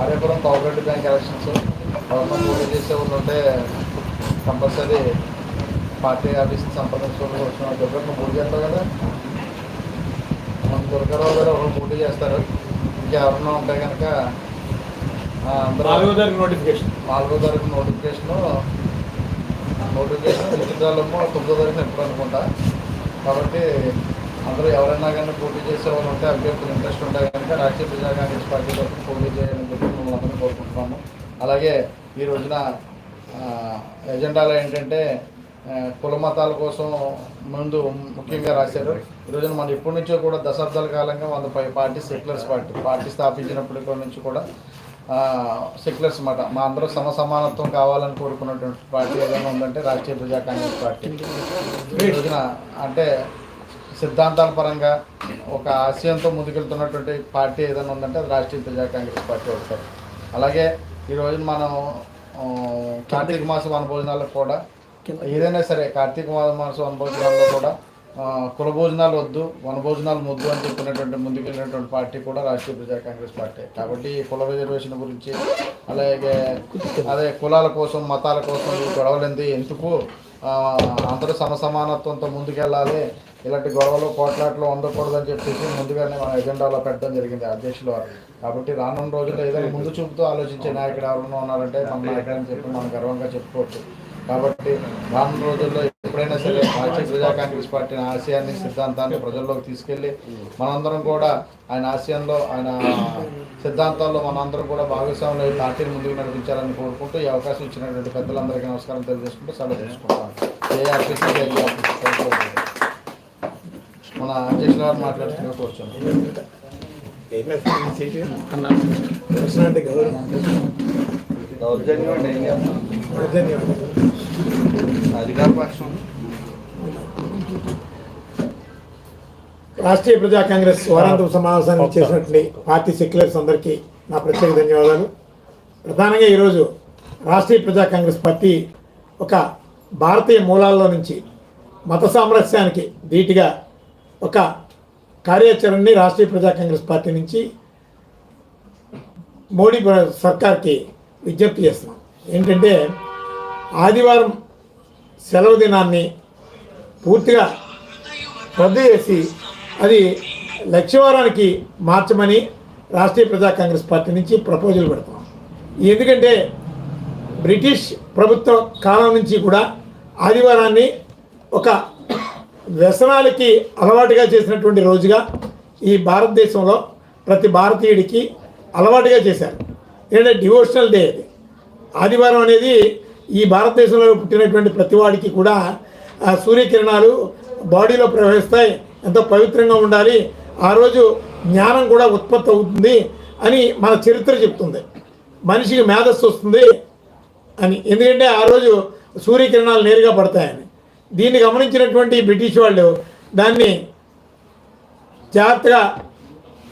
Aryapuram cooperative bank elections government పోటీ చేసే వాళ్ళు ఉంటే కంపల్సరీ పార్టీ ఆఫీస్కి సంప్రదించుకోవడం వచ్చిన దుర్గమ్మ పోటీ చేస్తారు కదా? మన దుర్గారావు గారు ఒకరు పోటీ చేస్తారు. ఇంకెవరన్నా ఉంటే కనుక నాలుగో తారీఖు నోటిఫికేషన్ నాలుగో తారీఖు నోటిఫికేషన్ నోటిఫికేషన్ తొమ్మిదో తారీఖున ఎప్పుడు అనుకుంటా. కాబట్టి అందరూ ఎవరైనా కానీ పోటీ చేసే వాళ్ళు ఉంటే అభ్యర్థులు ఇంట్రెస్ట్ ఉంటే కనుక రాష్ట్రీయ ప్రజా కాంగ్రెస్ పార్టీ తరఫున పోటీ చేయాలని చెప్పి మిమ్మల్ని అందరూ కోరుకుంటున్నాము. అలాగే ఈ రోజున ఎజెండాలో ఏంటంటే కుల మతాల కోసం ముందు ముఖ్యంగా రాశారు. ఈ మనం ఇప్పటి నుంచో కూడా దశాబ్దాల కాలంగా వంద పై పార్టీ సెక్యులర్స్ పార్టీ పార్టీ స్థాపించినప్పటి నుంచి కూడా సెక్యులర్స్ మాట మా అందరూ సమసమానత్వం కావాలని కోరుకున్నటువంటి పార్టీ ఏదైనా ఉందంటే రాష్ట్రీయ ప్రజా కాంగ్రెస్ పార్టీ. ఈ రోజున అంటే సిద్ధాంతాల పరంగా ఒక ఆశయంతో ముందుకెళ్తున్నటువంటి పార్టీ ఏదైనా ఉందంటే అది రాష్ట్రీయ ప్రజా కాంగ్రెస్ పార్టీ ఒకసారి అలాగే ఈ రోజున మనం కార్తీక మాస వనభోజనాలకు కూడా ఏదైనా సరే కార్తీక మాస వనభోజనాల్లో కూడా కుల భోజనాలు వద్దు వనభోజనాలు ముద్దు అని చెప్పినటువంటి ముందుకెళ్ళినటువంటి పార్టీ కూడా రాష్ట్రీయ ప్రజా కాంగ్రెస్ పార్టీ. కాబట్టి ఈ కుల రిజర్వేషన్ గురించి అలాగే అదే కులాల కోసం మతాల కోసం ఈ గొడవలు ఎందుకు అందరూ సమసమానత్వంతో ముందుకెళ్ళాలి ఇలాంటి గొడవలు పోట్లాట్లు ఉండకూడదని చెప్పేసి ముందుగానే మన ఎజెండాలో పెట్టడం జరిగింది అధ్యక్షులు వారు. కాబట్టి రానున్న రోజుల్లో ఏదైనా ముందు చూపుతూ ఆలోచించే నాయకుడు ఎవరైనా ఉన్నారంటే మన నాయకుడు అని చెప్పి మనం గర్వంగా చెప్పుకోవచ్చు. కాబట్టి రానున్న రోజుల్లో ఎప్పుడైనా సరే భారతీయ ప్రజా కాంగ్రెస్ పార్టీ ఆశయాన్ని సిద్ధాంతాన్ని ప్రజల్లోకి తీసుకెళ్ళి మనందరం కూడా ఆయన ఆశయంలో ఆయన సిద్ధాంతాల్లో మనందరం కూడా భాగస్వాములు పార్టీని ముందుకు నడిపించాలని కోరుకుంటూ ఈ అవకాశం ఇచ్చినటువంటి పెద్దలందరికీ నమస్కారం తెలియజేసుకుంటూ సెలవు తీసుకుంటాను. మన అధ్యక్షుల గారు మాట్లాడుతున్నా కూర్చోండి అధికార పక్షం రాష్ట్రీయ ప్రజా కాంగ్రెస్ వారాంతం సమావేశాన్ని చేసినటువంటి పార్టీ సెక్యులర్స్ అందరికీ నా ప్రత్యేక ధన్యవాదాలు. ప్రధానంగా ఈరోజు రాష్ట్రీయ ప్రజా కాంగ్రెస్ పార్టీ ఒక భారతీయ మూలాల్లో నుంచి మత సామరస్యానికి ధీటుగా ఒక కార్యాచరణని రాష్ట్రీయ ప్రజా కాంగ్రెస్ పార్టీ నుంచి మోడీ సర్కార్కి విజ్ఞప్తి చేస్తున్నాం. ఏంటంటే ఆదివారం సెలవు దినాన్ని పూర్తిగా రద్దు చేసి అది లక్ష్యవారానికి మార్చమని రాష్ట్రీయ ప్రజా కాంగ్రెస్ పార్టీ నుంచి ప్రపోజల్ పెడతాం ఎందుకంటే బ్రిటిష్ ప్రభుత్వ కాలం నుంచి కూడా ఆదివారాన్ని ఒక వ్యసనాలకి అలవాటుగా చేసినటువంటి రోజుగా ఈ భారతదేశంలో ప్రతి భారతీయుడికి అలవాటుగా చేశారు. ఏంటంటే డివోషనల్ డే అది. ఆదివారం అనేది ఈ భారతదేశంలో పుట్టినటువంటి ప్రతివాడికి కూడా ఆ సూర్యకిరణాలు బాడీలో ప్రవహిస్తాయి ఎంతో పవిత్రంగా ఉండాలి ఆ రోజు జ్ఞానం కూడా ఉత్పత్తి అవుతుంది అని మన చరిత్ర చెప్తుంది. మనిషికి మేధస్సు వస్తుంది అని. ఎందుకంటే ఆ రోజు సూర్యకిరణాలు నేరుగా పడతాయని. దీన్ని గమనించినటువంటి బ్రిటిష్ వాళ్ళు దాన్ని జాగ్రత్తగా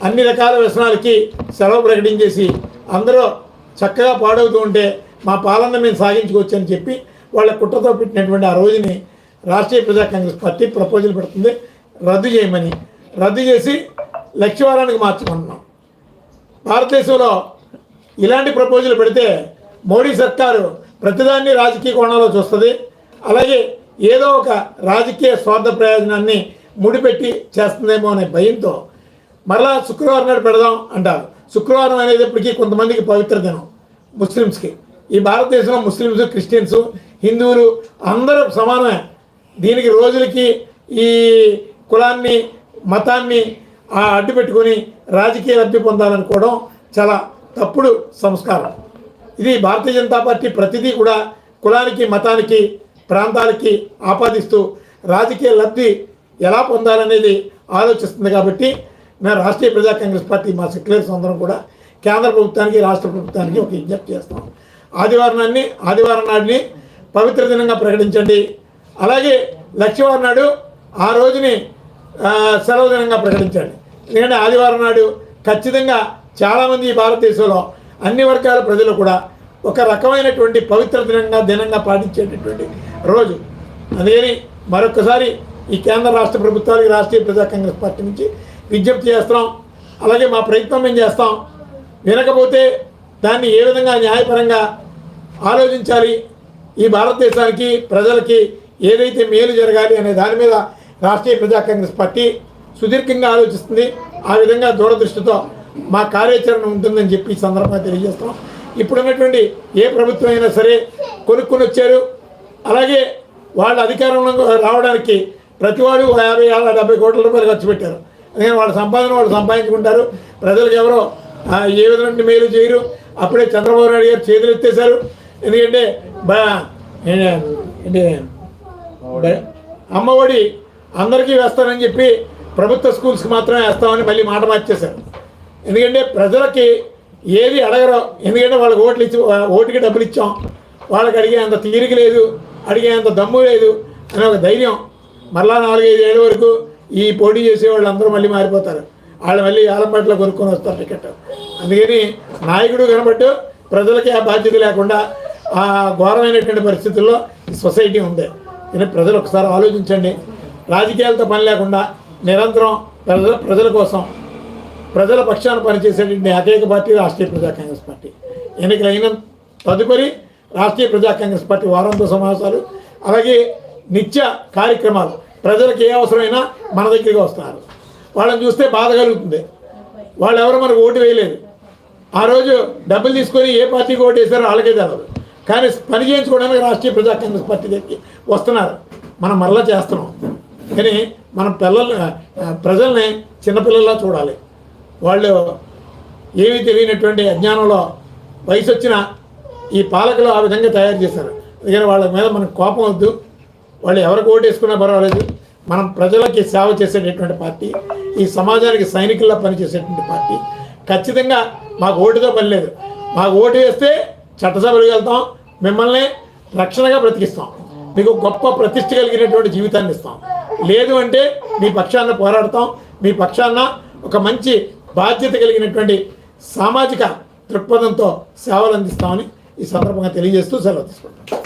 అన్ని రకాల వ్యసనాలకి సెలవు ప్రకటించేసి అందరూ చక్కగా పాడవుతూ ఉంటే మా పాలన మేము సాగించుకోవచ్చు అని చెప్పి వాళ్ళ కుట్రతో పెట్టినటువంటి ఆ రోజుని రాష్ట్రీయ ప్రజా కాంగ్రెస్ పార్టీ ప్రపోజల్ పెడుతుంది. రద్దు చేయమని. రద్దు చేసి లక్ష్యవారానికి మార్చమన్నాం. భారతదేశంలో ఇలాంటి ప్రపోజల్ పెడితే మోడీ సర్కారు ప్రతిదాన్ని రాజకీయ కోణంలో చూస్తుంది. అలాగే ఏదో ఒక రాజకీయ స్వార్థ ప్రయోజనాన్ని ముడిపెట్టి చేస్తుందేమో అనే భయంతో మరలా శుక్రవారం నాడు పెడదాం అంటారు. శుక్రవారం అనేది ఇప్పటికీ కొంతమందికి పవిత్ర దినం ముస్లిమ్స్కి. ఈ భారతదేశంలో ముస్లిమ్స్ క్రిస్టియన్స్ హిందువులు అందరూ సమానమే. దీనికి రోజులకి ఈ కులాన్ని మతాన్ని ఆ అడ్డు పెట్టుకొని రాజకీయ లబ్ధి పొందాలనుకోవడం చాలా తప్పుడు సంస్కారం. ఇది భారతీయ జనతా పార్టీ ప్రతిదీ కూడా కులానికి మతానికి ప్రాంతాలకి ఆపాదిస్తూ రాజకీయ లబ్ధి ఎలా పొందాలనేది ఆలోచిస్తుంది కాబట్టి మేము రాష్ట్రీయ ప్రజా కాంగ్రెస్ పార్టీ మా సెక్యులర్స్ అందరం కూడా కేంద్ర ప్రభుత్వానికి రాష్ట్ర ప్రభుత్వానికి ఒక విజ్ఞప్తి చేస్తాం. ఆదివారాన్ని ఆదివారం నాడిని పవిత్ర దినంగా ప్రకటించండి. అలాగే లక్ష్మీవారం నాడు ఆ రోజుని సెలవు దినంగా ప్రకటించండి. ఎందుకంటే ఆదివారం నాడు ఖచ్చితంగా చాలామంది ఈ భారతదేశంలో అన్ని వర్గాల ప్రజలు కూడా ఒక రకమైనటువంటి పవిత్ర దినంగా దినంగా పాటించేటటువంటి రోజు. అందుకని మరొకసారి ఈ కేంద్ర రాష్ట్ర ప్రభుత్వాలకి రాష్ట్రీయ ప్రజా కాంగ్రెస్ పార్టీ నుంచి విజ్ఞప్తి చేస్తాం అలాగే మా ప్రయత్నం మేము చేస్తాం. వినకపోతే దాన్ని ఏ విధంగా న్యాయపరంగా ఆలోచించాలి? ఈ భారతదేశానికి ప్రజలకి ఏదైతే మేలు జరగాలి అనే దాని మీద రాష్ట్రీయ ప్రజా కాంగ్రెస్ పార్టీ సుదీర్ఘంగా ఆలోచిస్తుంది. ఆ విధంగా దూరదృష్టితో మా కార్యాచరణ ఉంటుందని చెప్పి ఈ సందర్భంగా తెలియజేస్తాం ఇప్పుడున్నటువంటి ఏ ప్రభుత్వం అయినా సరే కొనుక్కొని వచ్చారు అలాగే వాళ్ళ అధికారంలో రావడానికి ప్రతివాడు ఒక యాభై ఏళ్ళ డెబ్బై కోట్ల రూపాయలు ఖర్చు పెట్టారు. అందుకని వాళ్ళ సంపాదన వాళ్ళు సంపాదించుకుంటారు. ప్రజలకు ఎవరో ఆ, ఏ విధమైన మేలు చేయరు. అప్పుడే చంద్రబాబు నాయుడు గారు చేతులు ఎత్తేశారు. ఎందుకంటే బా అమ్మఒడి అందరికీ వేస్తానని చెప్పి ప్రభుత్వ స్కూల్స్కి మాత్రమే వేస్తామని మళ్ళీ మాట మార్చేశారు. ఎందుకంటే ప్రజలకి ఏది అడగరు ఎందుకంటే వాళ్ళకి ఓట్లు ఇచ్చి ఓటుకి డబ్బులు ఇచ్చాం. వాళ్ళకి అడిగే అంత తీరిక లేదు. అడిగే అంత దమ్ము లేదు అనే ఒక ధైర్యం మరలా నాలుగైదు ఏళ్ళ వరకు ఈ పోటీ చేసే వాళ్ళు అందరూ మళ్ళీ మారిపోతారు. వాళ్ళు మళ్ళీ ఆలంపట్లో కొనుక్కొని వస్తారు టికెట్. అందుకని నాయకుడు కనబట్టు ప్రజలకి ఆ బాధ్యత లేకుండా ఆ ఘోరమైనటువంటి పరిస్థితుల్లో సొసైటీ ఉంది. కానీ ప్రజలు ఒకసారి ఆలోచించండి. రాజకీయాలతో పని లేకుండా నిరంతరం ప్రజల ప్రజల కోసం ప్రజల పక్షాన పనిచేసేటువంటి ఏకైక పార్టీ రాష్ట్రీయ ప్రజా కాంగ్రెస్ పార్టీ. ఎన్నికలైన తదుపరి రాష్ట్రీయ ప్రజా కాంగ్రెస్ పార్టీ వారాంత సమావేశాలు అలాగే నిత్య కార్యక్రమాలు. ప్రజలకు ఏ అవసరమైనా మన దగ్గరికి వస్తున్నారు వాళ్ళని చూస్తే బాధ కలుగుతుంది. వాళ్ళు ఎవరు మనకు ఓటు వేయలేదు. ఆ రోజు డబ్బులు తీసుకొని ఏ పార్టీకి ఓటు వేసారో వాళ్ళకే తెలదు కానీ పని చేయించుకోవడానికి రాష్ట్రీయ ప్రజా కాంగ్రెస్ పార్టీ దగ్గరికి వస్తున్నారు. మనం మరలా చేస్తున్నాం. కానీ మనం పిల్లల్ని ప్రజల్ని చిన్నపిల్లల్లా చూడాలి. వాళ్ళు ఏమీ తెలియనటువంటి అజ్ఞానంలో వయసు వచ్చిన ఈ పాలకులు ఆ విధంగా తయారు చేశారు. అందుకని వాళ్ళ మీద మనకు కోపం వద్దు. వాళ్ళు ఎవరికి ఓటు వేసుకున్నా పర్వాలేదు. మనం ప్రజలకి సేవ చేసేటటువంటి పార్టీ ఈ సమాజానికి సైనికుల్లా పనిచేసేటువంటి పార్టీ. ఖచ్చితంగా మాకు ఓటుతో పని లేదు. మాకు ఓటు వేస్తే చట్టసభలకు వెళ్తాం మిమ్మల్ని రక్షణగా బ్రతికిస్తాం. మీకు గొప్ప ప్రతిష్ట కలిగినటువంటి జీవితాన్ని ఇస్తాం. లేదు అంటే మీ పక్షాన పోరాడతాం. మీ పక్షాన ఒక మంచి బాధ్యత కలిగినటువంటి సామాజిక దృక్పథంతో సేవలు అందిస్తామని ఈ సందర్భంగా తెలియజేస్తూ సెలవు తీసుకుంటాం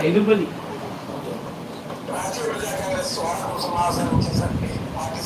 ఐదు పది రాజకీయ సమాజం పార్టీ